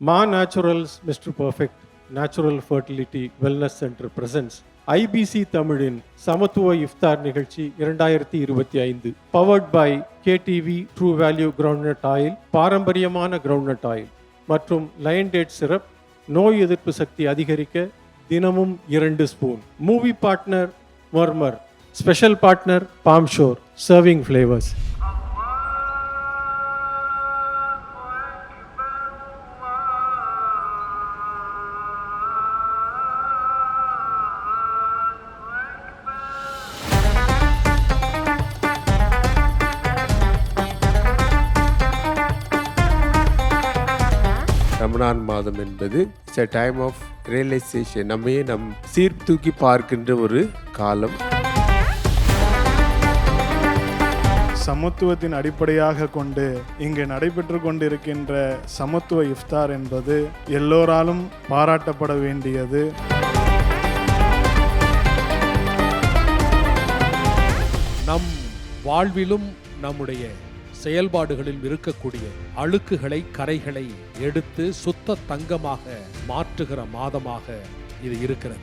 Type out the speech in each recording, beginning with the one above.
மா naturals mister perfect natural fertility wellness centre presents IBC தமிழின் சமத்துவ இஃப்தார் நிகழ்ச்சி இரண்டாயிரத்தி இருபத்தி ஐந்து. Powered by KTV true value groundnut oil பாரம்பரியமான கிரவுண்ட்நட் ஆயில் மற்றும் லயன் டேட் சிரப் நோய் எதிர்ப்பு சக்தி அதிகரிக்க தினமும் இரண்டு spoon movie partner murmur special partner palm shore serving flavours Ramadan மாதம் என்பது it's a time of realisation நம்மையே நம் சீர்தூக்கி பார்க்கின்ற ஒரு காலம். சமத்துவத்தின் அடிப்படையாக கொண்டு இங்கு நடைபெற்று கொண்டிருக்கின்ற சமத்துவ இஃப்தார் என்பது எல்லோராலும் பாராட்டப்பட வேண்டியது. நம் வாழ்விலும் நம்முடைய செயல்பாடுகளில் இருக்கக்கூடிய அழுக்குகளை கரைகளை எடுத்து சுத்த தங்கமாக மாற்றுகிற மாதமாக இது இருக்கிறது.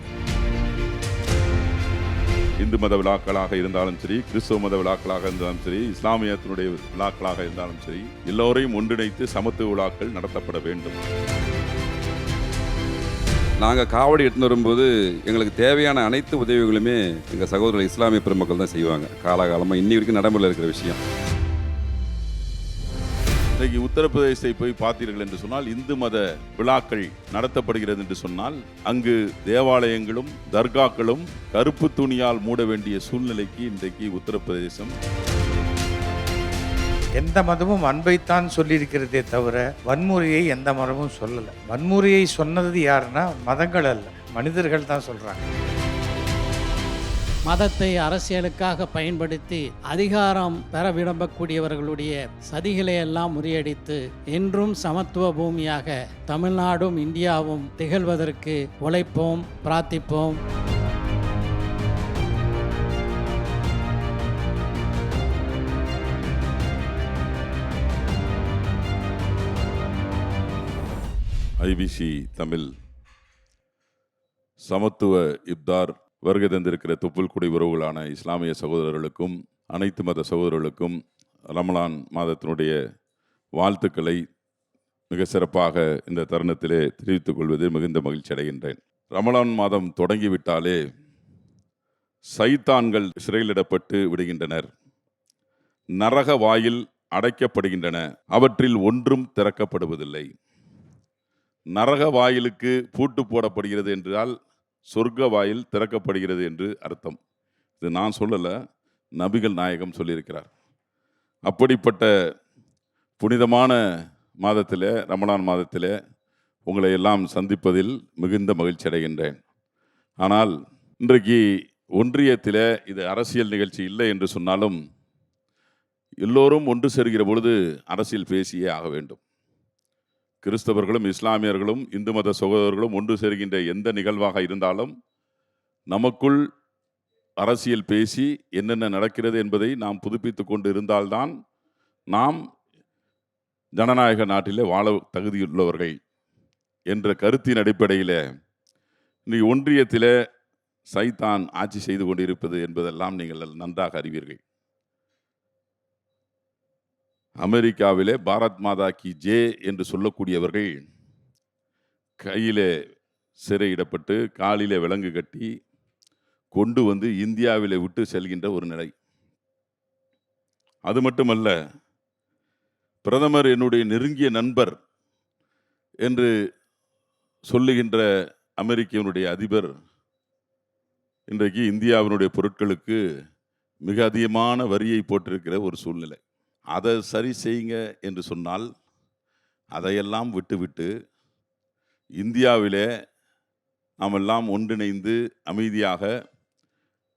இந்து மத விழாக்களாக இருந்தாலும் சரி கிறிஸ்துவ மத விழாக்களாக இருந்தாலும் சரி இஸ்லாமியத்தினுடைய விழாக்களாக இருந்தாலும் சரி எல்லோரையும் ஒன்றிணைத்து சமத்துவ விழாக்கள் நடத்தப்பட வேண்டும். நாங்கள் காவடி எடுத்துன்னு வரும்போது எங்களுக்கு தேவையான அனைத்து உதவிகளுமே எங்கள் சகோதரர்கள் இஸ்லாமிய பெருமக்கள் தான் செய்வாங்க. காலாகாலமாக இன்னி வரைக்கும் நடைமுறையில் இருக்கிற விஷயம். இன்றைக்கு உத்தரப்பிரதேசத்தை போய் பார்த்தீர்கள் என்று சொன்னால் இந்து மத விழாக்கள் நடத்தப்படுகிறது என்று சொன்னால் அங்கு தேவாலயங்களும் தர்காக்களும் கருப்பு துணியால் மூட வேண்டிய சூழ்நிலைக்கு இன்றைக்கு உத்தரப்பிரதேசம். எந்த மதமும் அன்பைத்தான் சொல்லியிருக்கிறதே தவிர வன்முறையை எந்த மதமும் சொல்லலை. வன்முறையை சொன்னது யாருன்னா மதங்கள் அல்ல மனிதர்கள் தான் சொல்கிறாங்க மதத்தை அரசியலுக்காக பயன்படுத்தி அதிகாரம் பெற விரும்பக்கூடியவர்களுடைய சதிகளை எல்லாம் முறியடித்து என்றும் சமத்துவ பூமியாக தமிழ்நாடும் இந்தியாவும் திகழ்வதற்கு உழைப்போம் பிரார்த்திப்போம். ஐபிசி தமிழ் சமத்துவ இப்தார் வருகை தந்திருக்கிற தொப்புள்குடி உறவுகளான இஸ்லாமிய சகோதரர்களுக்கும் அனைத்து மத சகோதரர்களுக்கும் ரமலான் மாதத்தினுடைய வாழ்த்துக்களை மிக சிறப்பாக இந்த தருணத்திலே தெரிவித்துக் கொள்வதில் மிகுந்த மகிழ்ச்சி அடைகின்றேன். ரமலான் மாதம் தொடங்கிவிட்டாலே சைத்தான்கள் சிறையிலிடப்பட்டு விடுகின்றனர். நரக வாயில் அடைக்கப்படுகின்றன. அவற்றில் ஒன்றும் திறக்கப்படுவதில்லை. நரக வாயிலுக்கு பூட்டு போடப்படுகிறது என்றால் சொர்க்க வாயில் திறக்கப்படுகிறது என்று அர்த்தம். இது நான் சொல்லலை நபிகள் நாயகம் சொல்லியிருக்கிறார். அப்படிப்பட்ட புனிதமான மாதத்தில் ரமணான் மாதத்தில் உங்களை எல்லாம் சந்திப்பதில் மிகுந்த மகிழ்ச்சி அடைகின்றேன். ஆனால் இன்றைக்கு ஒன்றியத்தில் இது அரசியல் நிகழ்ச்சி இல்லை என்று சொன்னாலும் எல்லோரும் ஒன்று சேர்கிற பொழுது அரசியல் பேசியே ஆக வேண்டும். கிறிஸ்தவர்களும் இஸ்லாமியர்களும் இந்து மத சகோதரர்களும் ஒன்று சேர்கின்ற எந்த நிகழ்வாக இருந்தாலும் நமக்குள் அரசியல் பேசி என்னென்ன நடக்கிறது என்பதை நாம் புதுப்பித்து கொண்டு இருந்தால்தான் நாம் ஜனநாயக நாட்டிலே வாழ தகுதியுள்ளவர்கள் என்ற கருத்தின் அடிப்படையில் இன்றைக்கு ஒன்றியத்தில் சைத்தான் ஆட்சி செய்து கொண்டிருப்பது என்பதெல்லாம் நீங்கள் நன்றாக அறிவீர்கள். அமெரிக்காவிலே பாரத் மாதா கி ஜே என்று சொல்லக்கூடியவர்கள் கையிலே சிறையிடப்பட்டு காலிலே விலங்கு கட்டி கொண்டு வந்து இந்தியாவிலே விட்டு செல்கின்ற ஒரு நிலை. அது மட்டுமல்ல பிரதமர் என்னுடைய நெருங்கிய நண்பர் என்று சொல்லுகின்ற அமெரிக்கனுடைய அதிபர் இன்றைக்கு இந்தியாவினுடைய பொருட்களுக்கு மிக அதிகமான வரியை போட்டிருக்கிற ஒரு சூழ்நிலை. அதை சரி செய்யுங்க என்று சொன்னால் அதையெல்லாம் விட்டுவிட்டு இந்தியாவிலே நாம் எல்லாம் ஒன்றிணைந்து அமைதியாக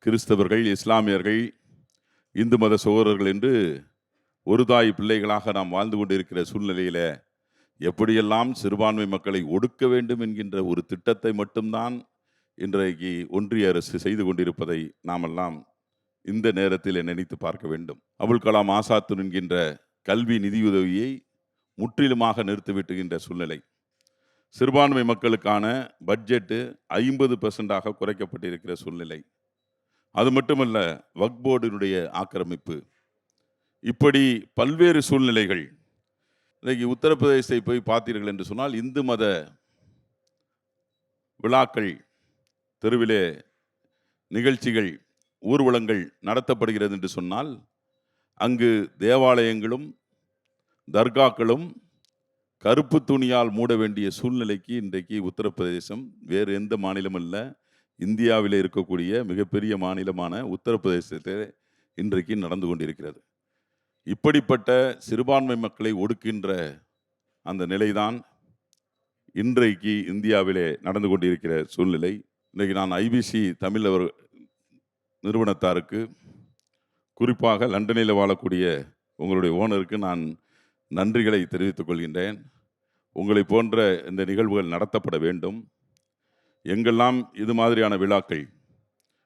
கிறிஸ்தவர்கள் இஸ்லாமியர்கள் இந்து மத சகோதரர்கள் என்று ஒரு தாய் பிள்ளைகளாக நாம் வாழ்ந்து கொண்டிருக்கிற சூழ்நிலையில் எப்படியெல்லாம் சிறுபான்மை மக்களை ஒடுக்க வேண்டும் என்கின்ற ஒரு திட்டத்தை மட்டும்தான் இன்றைக்கு ஒன்றிய அரசு செய்து கொண்டிருப்பதை நாமெல்லாம் இந்த நேரத்தில் நினைத்து பார்க்க வேண்டும். அபுல் கலாம் ஆசாத் என்கின்ற கல்வி நிதியுதவியை முற்றிலுமாக நிறுத்திவிட்டுகின்ற சூழ்நிலை. சிறுபான்மை மக்களுக்கான பட்ஜெட்டு ஐம்பது பெர்சண்டாக குறைக்கப்பட்டிருக்கிற சூழ்நிலை. அது மட்டுமல்ல வக்போர்டினுடைய போர்டினுடைய ஆக்கிரமிப்பு. இப்படி பல்வேறு சூழ்நிலைகள். இன்றைக்கு உத்தரப்பிரதேசத்தை போய் பார்த்தீர்கள் என்று சொன்னால் இந்து மத விழாக்கள் தெருவிலே நிகழ்ச்சிகள் ஊர்வலங்கள் நடத்தப்படுகிறது என்று சொன்னால் அங்கு தேவாலயங்களும் தர்காக்களும் கருப்பு துணியால் மூட வேண்டிய சூழ்நிலைக்கு இன்றைக்கு உத்தரப்பிரதேசம் வேறு எந்த மாநிலமும் இல்லை. இந்தியாவில் இருக்கக்கூடிய மிகப்பெரிய மாநிலமான உத்தரப்பிரதேசத்தில் இன்றைக்கு நடந்து கொண்டிருக்கிறது. இப்படிப்பட்ட சிறுபான்மை மக்களை ஒடுக்கின்ற அந்த நிலைதான் இன்றைக்கு இந்தியாவிலே நடந்து கொண்டிருக்கிற சூழ்நிலை. இன்றைக்கு நான் ஐபிசி தமிழ் அவர் நிறுவனத்தாருக்கு குறிப்பாக லண்டனில் வாழக்கூடிய உங்களுடைய ஓனருக்கு நான் நன்றிகளை தெரிவித்துக் கொள்கின்றேன். உங்களை போன்ற இந்த நிகழ்வுகள் நடத்தப்பட வேண்டும். எங்கெல்லாம் இது மாதிரியான விழாக்கள்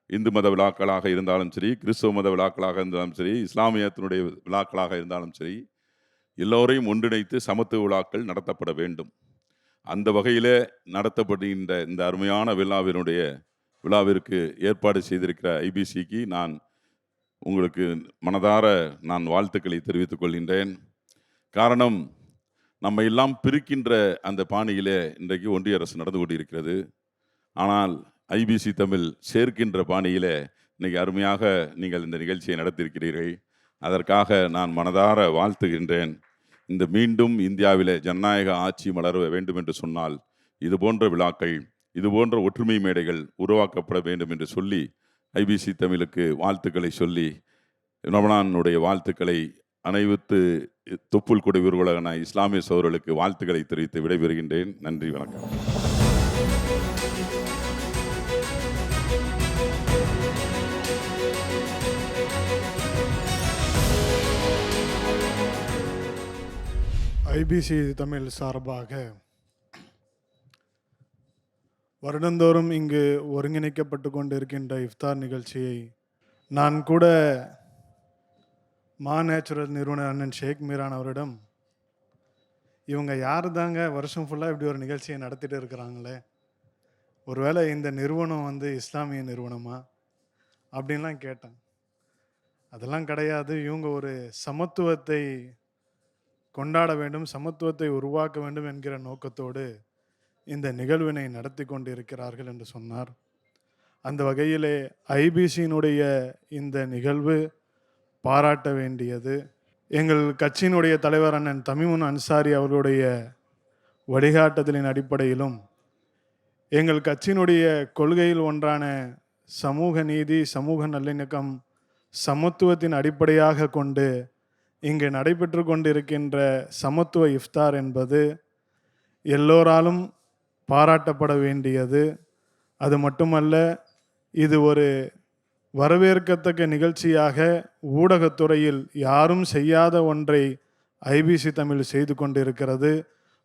இந்து மத விழாக்களாக இருந்தாலும் சரி கிறிஸ்தவ மத விழாக்களாக இருந்தாலும் சரி இஸ்லாமியத்தினுடைய விழாக்களாக இருந்தாலும் சரி எல்லோரையும் ஒன்றிணைத்து சமத்துவ விழாக்கள் நடத்தப்பட வேண்டும். அந்த வகையில் நடத்தப்படுகின்ற இந்த அருமையான விழாவினுடைய விழாவிற்கு ஏற்பாடு செய்திருக்கிற ஐபிசிக்கு நான் உங்களுக்கு மனதார நான் வாழ்த்துக்களை தெரிவித்துக் கொள்கின்றேன். காரணம் நம்ம எல்லாம் பிரிக்கின்ற அந்த பாணியிலே இன்றைக்கு ஒன்றிய அரசு நடந்து கொண்டிருக்கிறது. ஆனால் ஐபிசி தமிழ் சேர்க்கின்ற பாணியிலே இன்றைக்கி அருமையாக நீங்கள் இந்த நிகழ்ச்சியை நடத்தியிருக்கிறீர்கள். அதற்காக நான் மனதார வாழ்த்துகின்றேன். இந்த மீண்டும் இந்தியாவிலே ஜனநாயக ஆட்சி மலர வேண்டும் என்று சொன்னால் இது போன்ற விழாக்கள் இது போன்ற ஒற்றுமை மேடைகள் உருவாக்கப்பட வேண்டும் என்று சொல்லி ஐபிசி தமிழுக்கு வாழ்த்துக்களை சொல்லி ரமணானுடைய வாழ்த்துக்களை அனைவத்து தொப்புள் கொடி உருவலகன இஸ்லாமிய சோழர்களுக்கு வாழ்த்துக்களை தெரிவித்து விடைபெறுகின்றேன். நன்றி வணக்கம். ஐபிசி தமிழ் சார்பாக வருடந்தோறும் இங்கு ஒருங்கிணைக்கப்பட்டு கொண்டு இருக்கின்ற இஃப்தார் நிகழ்ச்சியை நான் கூட மா நேச்சுரல் நிறுவனர் அண்ணன் ஷேக் மீரான் அவரிடம் இவங்க யார் தாங்க வருஷம் ஃபுல்லாக இப்படி ஒரு நிகழ்ச்சியை நடத்திட்டு இருக்கிறாங்களே. ஒருவேளை இந்த நிறுவனம் வந்து இஸ்லாமிய நிறுவனமா? அப்படின்லாம் கேட்டேன். அதெல்லாம் கிடையாது. இவங்க ஒரு சமத்துவத்தை கொண்டாட வேண்டும் சமத்துவத்தை உருவாக்க வேண்டும் என்கிற நோக்கத்தோடு இந்த நிகழ்வினை நடத்தி கொண்டிருக்கிறார்கள் என்று சொன்னார். அந்த வகையிலே ஐபிசியினுடைய இந்த நிகழ்வு பாராட்ட வேண்டியது. எங்கள் கட்சியினுடைய தலைவர் அண்ணன் தமிமுன் அன்சாரி அவர்களுடைய வழிகாட்டுதலின் அடிப்படையிலும் எங்கள் கட்சியினுடைய கொள்கையில் ஒன்றான சமூக நீதி சமூக நல்லிணக்கம் சமத்துவத்தின் அடிப்படையாக கொண்டு இங்கு நடைபெற்று கொண்டிருக்கின்ற சமத்துவ இஃப்தார் என்பது எல்லோராலும் பாராட்டப்பட வேண்டியது. அது மட்டுமல்ல இது ஒரு வரவேற்கத்தக்க நிகழ்ச்சியாக ஊடகத்துறையில் யாரும் செய்யாத ஒன்றை ஐபிசி தமிழ் செய்து கொண்டிருக்கிறது.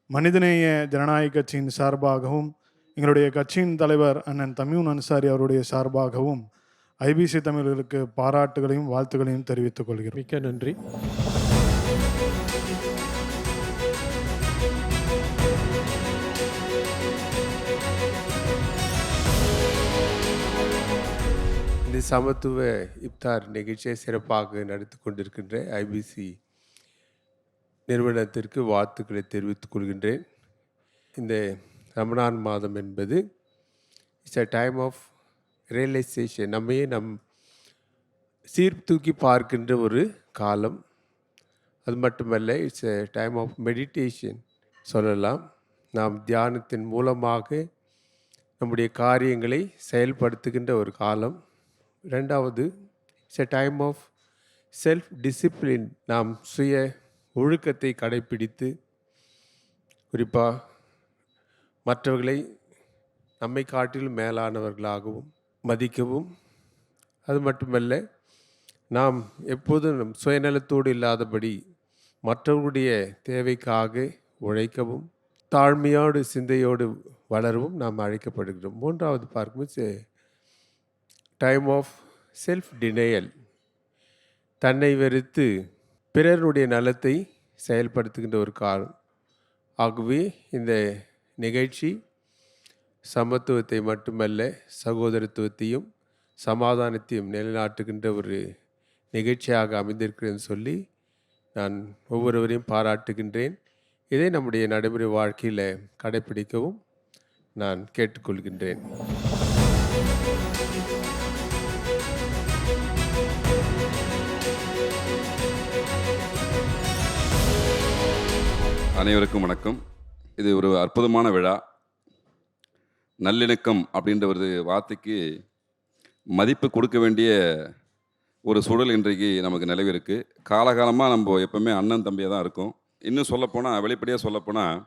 மனிதநேய ஜனநாயக கட்சியின் சார்பாகவும் எங்களுடைய கட்சியின் தலைவர் அண்ணன் தமியூன் அன்சாரி அவருடைய சார்பாகவும் ஐபிசி தமிழர்களுக்கு பாராட்டுகளையும் வாழ்த்துகளையும் தெரிவித்துக் கொள்கிறோம். மிக்க நன்றி. இந்த சமத்துவ இப்தார் நிகழ்ச்சியை சிறப்பாக நடத்தி கொண்டிருக்கின்ற ஐபிசி நிறுவனத்திற்கு வாழ்த்துக்களை தெரிவித்துக் கொள்கின்றேன். இந்த ரமணான் மாதம் என்பது it's a time of realisation நம்மையே நம் சீர்தூக்கி பார்க்கின்ற ஒரு காலம். அது மட்டுமல்ல it's a time of meditation சொல்லலாம். நாம் தியானத்தின் மூலமாக நம்முடைய காரியங்களை செயல்படுத்துகின்ற ஒரு காலம். ரெண்டாவது it's a time of self discipline நாம் சுய ஒழுக்கத்தை கடைப்பிடித்து குறிப்பாக மற்றவர்களை நம்மை காட்டிலும் மேலானவர்களாகவும் மதிக்கவும். அது மட்டுமல்ல நாம் எப்போதும் நம் சுயநலத்தோடு இல்லாதபடி மற்றவர்களுடைய தேவைக்காக உழைக்கவும் தாழ்மையோடு சிந்தையோடு வளரவும் நாம் அழைக்கப்படுகிறோம். மூன்றாவது பார்க்கும்போது டைம் ஆஃப் செல்ஃப் டினையல் தன்னை வெறுத்து பிறருடைய நலத்தை செயல்படுத்துகின்ற ஒரு காலம் ஆகவே இந்த நிகழ்ச்சி சமத்துவத்தை மட்டுமல்ல சகோதரத்துவத்தையும் சமாதானத்தையும் நிலைநாட்டுகின்ற ஒரு நிகழ்ச்சியாக அமைந்திருக்கிறேன்னு சொல்லி நான் ஒவ்வொருவரையும் பாராட்டுகின்றேன். இதை நம்முடைய நடைமுறை வாழ்க்கையில் கடைப்பிடிக்கவும் நான் கேட்டுக்கொள்கின்றேன். அனைவருக்கும் வணக்கம். இது ஒரு அற்புதமான விழா. நல்லிணக்கம் அப்படின்ற ஒரு வார்த்தைக்கு மதிப்பு கொடுக்க வேண்டிய ஒரு சூழல் இன்றைக்கு நமக்கு நிலவி இருக்குது காலகாலமாக நம்ம எப்போவுமே அண்ணன் தம்பியாக தான் இருக்கும். இன்னும் சொல்லப்போனால் வெளிப்படையாக சொல்லப்போனால்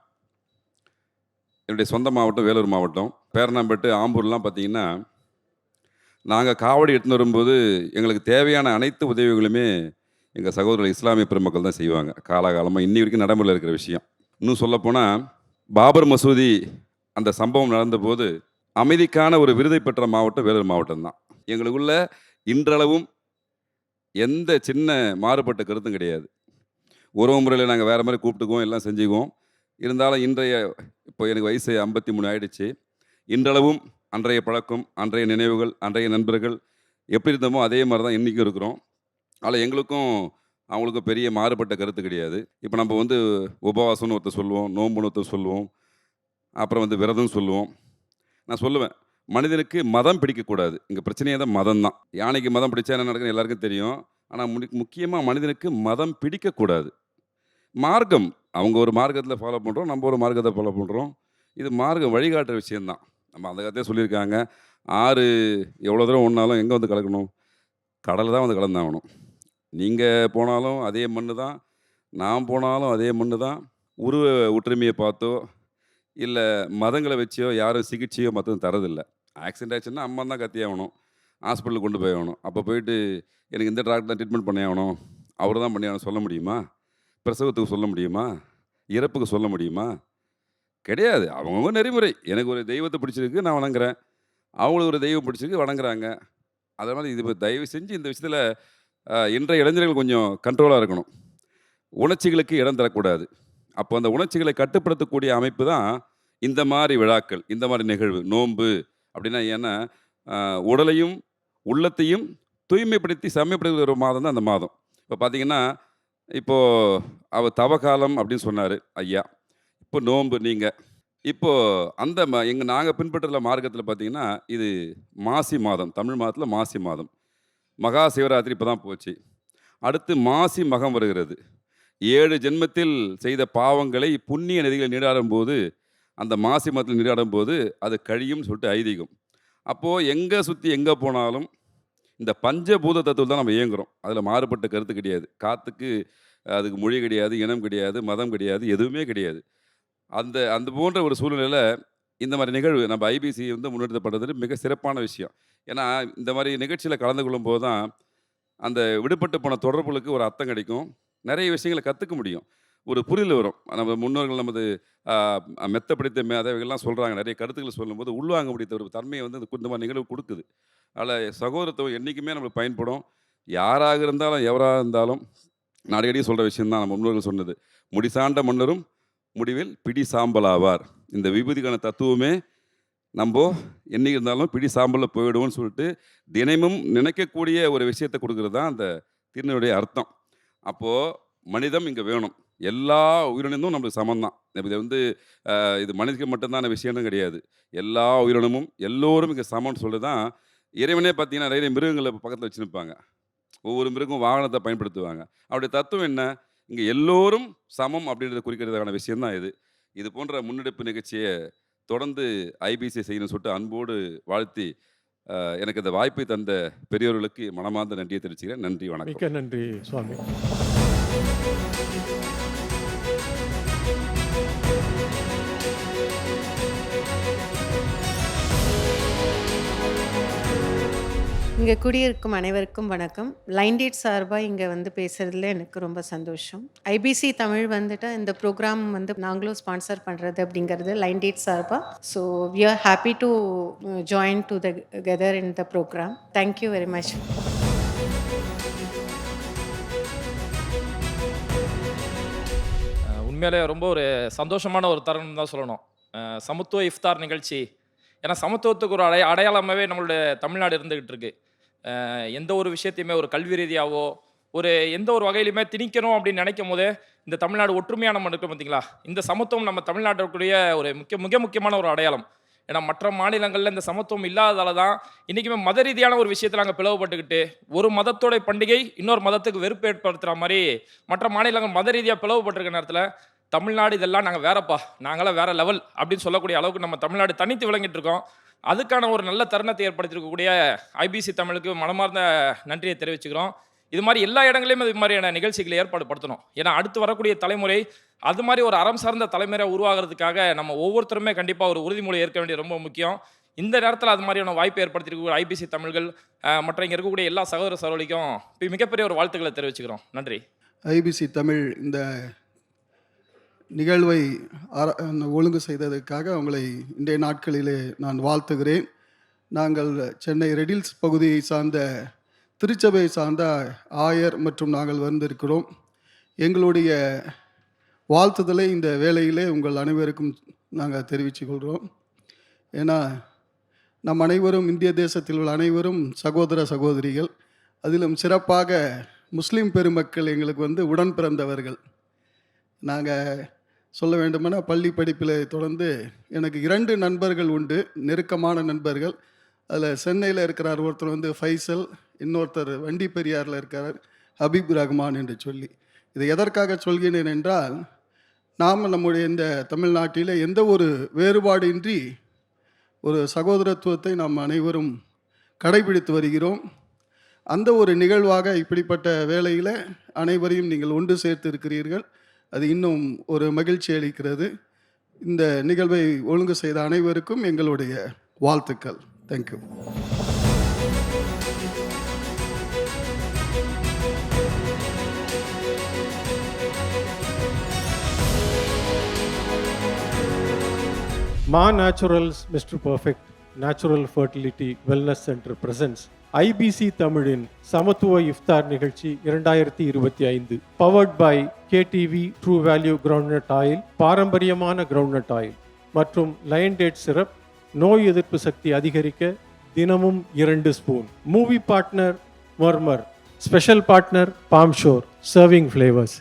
என்னுடைய சொந்த மாவட்டம் வேலூர் மாவட்டம். பேரணாம்பேட்டு ஆம்பூர்லாம் பார்த்திங்கன்னா நாங்கள் காவடி எடுத்துன்னு வரும்போது எங்களுக்கு தேவையான அனைத்து உதவிகளுமே எங்கள் சகோதரர்கள் இஸ்லாமிய பெருமக்கள் தான் செய்வாங்க. காலாகாலமாக இன்னி வரைக்கும் நடைமுறையில் இருக்கிற விஷயம். இன்னும் சொல்லப்போனால் பாபர் மசூதி அந்த சம்பவம் நடந்தபோது அமைதிக்கான ஒரு விருதை பெற்ற மாவட்டம் வேலூர் மாவட்டம் தான். எங்களுக்குள்ள இன்றளவும் எந்த சின்ன மாறுபட்ட கருத்தும் கிடையாது. உறவு முறையில் நாங்கள் வேறு மாதிரி கூப்பிட்டுக்குவோம் எல்லாம் செஞ்சுக்குவோம். இருந்தாலும் இன்றைய இப்போ எனக்கு வயசு ஐம்பத்தி மூணு ஆயிடுச்சு. இன்றளவும் அன்றைய பழக்கம் அன்றைய நினைவுகள் அன்றைய நண்பர்கள் எப்படி இருந்தோமோ அதே மாதிரி தான் இன்றைக்கும் இருக்கிறோம். அதில் எங்களுக்கும் அவங்களுக்கும் பெரிய மாறுபட்ட கருத்து கிடையாது. இப்போ நம்ம வந்து உபவாசம்னு ஒருத்தர் சொல்லுவோம் நோம்புன்னு ஒருத்தர் சொல்லுவோம் அப்புறம் வந்து விரதம் சொல்லுவோம். நான் சொல்லுவேன் மனிதனுக்கு மதம் பிடிக்கக்கூடாது. இங்கே பிரச்சனையே தான் மதம் தான் யானைக்கு மதம் பிடிச்சா என்ன நடக்குன்னு எல்லாருக்கும் தெரியும். ஆனால் முடி முக்கியமாக மனிதனுக்கு மதம் பிடிக்கக்கூடாது. மார்க்கம் அவங்க ஒரு மார்க்கத்தில் ஃபாலோ பண்ணுறோம் நம்ம ஒரு மார்க்கத்தை ஃபாலோ பண்ணுறோம் இது மார்க்கம் வழிகாட்டுற விஷயந்தான் நம்ம அந்த கதையை சொல்லியிருக்காங்க ஆறு எவ்வளோ தூரம் ஒன்றாலும் எங்கே வந்து கலக்கணும்? கடலில் தான் வந்து கலந்தாகணும். நீங்கள் போனாலும் அதே மண்ணு தான். நான் போனாலும் அதே மண்ணு தான். உருவ ஒற்றுமையை பார்த்தோ இல்லை மதங்களை வச்சோ யாரும் சிகிச்சையோ மற்றதும் தரதில்லை ஆக்சிடென்ட் ஆச்சுன்னா அம்மா தான் கத்தியாகணும் ஹாஸ்பிட்டலுக்கு கொண்டு போய் ஆகணும். அப்போ போயிட்டு எனக்கு இந்த டாக்டர் தான் ட்ரீட்மெண்ட் பண்ணி ஆகணும். அவர் தான் பண்ணி ஆகணும் சொல்ல முடியுமா? பிரசவத்துக்கு சொல்ல முடியுமா? இறப்புக்கு சொல்ல முடியுமா? கிடையாது. அவங்கவுங்க நெறிமுறை. எனக்கு ஒரு தெய்வத்தை பிடிச்சிருக்கு நான் வணங்குறேன். அவங்களுக்கு ஒரு தெய்வம் பிடிச்சிருக்கு வணங்குறாங்க. அதனால் இது தயவு செஞ்சு இந்த விஷயத்தில் இன்றைய இளைஞர்கள் கொஞ்சம் கண்ட்ரோலாக இருக்கணும். உணர்ச்சிகளுக்கு இடம் தரக்கூடாது. அப்போ அந்த உணர்ச்சிகளை கட்டுப்படுத்தக்கூடிய அமைப்பு தான் இந்த மாதிரி விழாக்கள் இந்த மாதிரி நிகழ்வு நோன்பு அப்படின்னா ஏன்னா உடலையும் உள்ளத்தையும் தூய்மைப்படுத்தி செம்மைப்படுத்துகிற ஒரு மாதம் தான் அந்த மாதம். இப்போ பார்த்தீங்கன்னா இப்போது அவர் தவகாலம் அப்படின்னு சொன்னார் ஐயா. இப்போ நோன்பு நீங்கள் இப்போது அந்த ம எங்கள் நாங்கள் பின்பற்றுற மார்க்கத்தில் பார்த்தீங்கன்னா இது மாசி மாதம் தமிழ் மாதத்தில் மாசி மாதம். மகா சிவராத்திரி இப்போ தான் போச்சு. அடுத்து மாசி மகம் வருகிறது. ஏழு ஜென்மத்தில் செய்த பாவங்களை புண்ணிய நதிகளில் நீராடும் போது அந்த மாசி மதத்தில் நீராடும் போது அது கழியும் சொல்லிட்டு ஐதீகம். அப்போது எங்கே சுற்றி எங்கே போனாலும் இந்த பஞ்சபூத தத்துவம் தான் நம்ம இயங்குகிறோம் அதில் மாறுபட்ட கருத்து கிடையாது. காற்றுக்கு அதுக்கு மொழி கிடையாது இனம் கிடையாது மதம் கிடையாது எதுவுமே கிடையாது. அந்த அந்த போன்ற ஒரு சூழ்நிலையில் இந்த மாதிரி நிகழ்வு நம்ம ஐபிசி வந்து முன்னெடுத்தப்படுறது மிக சிறப்பான விஷயம். ஏன்னா இந்த மாதிரி நிகழ்ச்சியில் கலந்து கொள்ளும் போது தான் அந்த விடுபட்டு போன தொடர்புகளுக்கு ஒரு அர்த்தம் கிடைக்கும். நிறைய விஷயங்களை கற்றுக்க முடியும். ஒரு புரிதல் வரும். நம்ம முன்னோர்கள் நமது மெத்த பிடித்த மேதவைகள்லாம் சொல்கிறாங்க நிறைய கருத்துக்களை சொல்லும்போது உள்வாங்க முடித்த ஒரு தன்மையை வந்து இந்த இந்த மாதிரி நிகழ்வு கொடுக்குது. அதில் சகோதரத்துவம் என்றைக்குமே நம்மளுக்கு பயன்படும். யாராக இருந்தாலும் எவராக இருந்தாலும் நான் அடிக்கடி சொல்கிற விஷயம்தான் நம்ம முன்னோர்கள் சொன்னது. முடிசாண்ட மன்னரும் முடிவில் பிடி சாம்பலாவார். இந்த விபூதிக்கான தத்துவமே நம்ம என்னைக்கு இருந்தாலும் பிடி சாம்பலில் போயிடுவோம்னு சொல்லிட்டு தினமும் நினைக்கக்கூடிய ஒரு விஷயத்தை கொடுக்குறது தான் அந்த திருநனுடைய அர்த்தம். அப்போது மனிதம் இங்கே வேணும். எல்லா உயிரினமும் நம்மளுக்கு சமம்தான். இது வந்து இது மனிதனுக்கு மட்டும்தான விஷயம்னு கிடையாது. எல்லா உயிரினமும் எல்லோரும் இங்கே சமம்னு சொல்லி தான் இறைவனே பார்த்தீங்கன்னா நிறைய மிருகங்களை பக்கத்தில் வச்சுருப்பாங்க. ஒவ்வொரு மிருகம் வாகனத்தை பயன்படுத்துவாங்க. அவருடைய தத்துவம் என்ன? இங்கே எல்லோரும் சமம் அப்படின்றத குறிக்கிறதுக்கான விஷயம்தான் இது. இது போன்ற முன்னெடுப்பு நிகழ்ச்சியை தொடர்ந்து ஐபிசி செய்யணும்னு சொல்லிட்டு அன்போடு வாழ்த்தி எனக்கு இந்த வாய்ப்பை தந்த பெரியோர்களுக்கு மனமார்ந்த நன்றியை தெரிவிச்சுக்கிறேன். நன்றி வணக்கம். மிக்க நன்றி சுவாமி. இங்கே குடியிருக்கும் அனைவருக்கும் வணக்கம். லைன் டேட் சார்பாக இங்கே வந்து பேசுகிறதுல எனக்கு ரொம்ப சந்தோஷம். ஐபிசி தமிழ் வந்துட்டு இந்த ப்ரோக்ராம் வந்து நாங்களும் ஸ்பான்சர் பண்ணுறது அப்படிங்கிறது லைன் டேட் சார்பாக so we are happy to join together in the programme thank you very much உண்மையிலே ரொம்ப ஒரு சந்தோஷமான ஒரு தருணம் தான் சொல்லணும். சமத்துவ இஃப்தார் நிகழ்ச்சி. ஏன்னா சமத்துவத்துக்கு ஒரு அடை அடையாளமாகவே நம்மளுடைய தமிழ்நாடு இருந்துகிட்டு இருக்குது எந்த ஒரு விஷயத்தையுமே ஒரு கல்வி ரீதியாவோ ஒரு எந்த ஒரு வகையிலுமே திணிக்கணும் அப்படின்னு நினைக்கும் போதே இந்த தமிழ்நாடு ஒற்றுமையாக நம்ம இருக்கோம் பார்த்தீங்களா இந்த சமத்துவம் நம்ம தமிழ்நாட்டிற்குரிய ஒரு முக்கிய மிக முக்கியமான ஒரு அடையாளம். ஏன்னா மற்ற மாநிலங்களில் இந்த சமத்துவம் இல்லாததால தான் இன்றைக்குமே மத ரீதியான ஒரு விஷயத்தில் நாங்கள் பிளவுபட்டுக்கிட்டு ஒரு மதத்தோட பண்டிகை இன்னொரு மதத்துக்கு வெறுப்பு ஏற்படுத்துகிற மாதிரி மற்ற மாநிலங்கள் மத ரீதியாக பிளவுபட்டிருக்க நேரத்தில் தமிழ்நாடு இதெல்லாம் நாங்கள் வேறப்பா நாங்களாம் வேற லெவல் அப்படின்னு சொல்லக்கூடிய அளவுக்கு நம்ம தமிழ்நாடு தனித்து விளங்கிட்டு இருக்கோம். அதுக்கான ஒரு நல்ல தருணத்தை ஏற்படுத்தியிருக்கக்கூடிய ஐபிசி தமிழுக்கு மனமார்ந்த நன்றியை தெரிவிச்சுக்கிறோம். இது மாதிரி எல்லா இடங்களையும் இது மாதிரியான நிகழ்ச்சிகளை ஏற்பாடு படுத்தணும் ஏன்னா அடுத்து வரக்கூடிய தலைமுறை அது மாதிரி ஒரு அறம் சார்ந்த தலைமுறை உருவாகிறதுக்காக நம்ம ஒவ்வொருத்தருமே கண்டிப்பாக ஒரு உறுதிமொழி ஏற்க வேண்டியது ரொம்ப முக்கியம். இந்த நேரத்தில் அது மாதிரியான வாய்ப்பு ஏற்படுத்தியிருக்கக்கூடிய ஐபிசி தமிழ்கள் மற்ற இங்கே இருக்கக்கூடிய எல்லா சகோதர சகோதரிக்கும் இப்போ மிகப்பெரிய ஒரு வாழ்த்துக்களை தெரிவிச்சுக்கிறோம். நன்றி. ஐபிசி தமிழ் இந்த நிகழ்வை ஒழுங்கு செய்ததற்காக அவங்களை இன்றைய நாட்களிலே நான் வாழ்த்துகிறேன். நாங்கள் சென்னை ரெடில்ஸ் பகுதியை சார்ந்த திருச்சபை சார்ந்த ஆயர் மற்றும் நாங்கள் வந்திருக்கிறோம். எங்களுடைய வாழ்த்துதலை இந்த வேளையிலே உங்கள் அனைவருக்கும் நாங்கள் தெரிவித்துக் கொள்கிறோம். ஏன்னா நம் அனைவரும் இந்திய தேசத்தில் உள்ள அனைவரும் சகோதர சகோதரிகள். அதிலும் சிறப்பாக முஸ்லீம் பெருமக்கள் எங்களுக்கு வந்து உடன் பிறந்தவர்கள். நாங்கள் சொல்ல வேண்டுமென பள்ளி படிப்பில் தொடர்ந்து எனக்கு இரண்டு நண்பர்கள் உண்டு நெருக்கமான நண்பர்கள். அதில் சென்னையில் இருக்கிறார் ஒருத்தர் வந்து ஃபைசல் இன்னொருத்தர் வண்டி பெரியாரில் இருக்கிறார் ஹபீப் ரஹ்மான் என்று சொல்லி. இதை எதற்காக சொல்கிறேன் என்றால் நாம் நம்முடைய இந்த தமிழ்நாட்டில் எந்த ஒரு வேறுபாடின்றி ஒரு சகோதரத்துவத்தை நாம் அனைவரும் கடைபிடித்து வருகிறோம். அந்த ஒரு நிகழ்வாக இப்படிப்பட்ட வேளையில் அனைவரையும் நீங்கள் ஒன்று சேர்த்து இருக்கிறீர்கள். அது இன்னும் ஒரு மகிழ்ச்சி அளிக்கிறது. இந்த நிகழ்வை ஒழுங்கு செய்த அனைவருக்கும் எங்களுடைய வாழ்த்துக்கள். தேங்க்யூ மா naturals mister perfect natural fertility wellness centre presents IBC தமிழின் சமத்துவ இஃப்தார் நிகழ்ச்சி இரண்டாயிரத்தி இருபத்தி ஐந்து. Powered by KTV true value groundnut oil பாரம்பரியமான கிரவுண்ட்நட் ஆயில் மற்றும் லயன் டேட் சிரப் நோய் எதிர்ப்பு சக்தி அதிகரிக்க தினமும் இரண்டு spoon movie partner murmur special partner palm shore serving flavours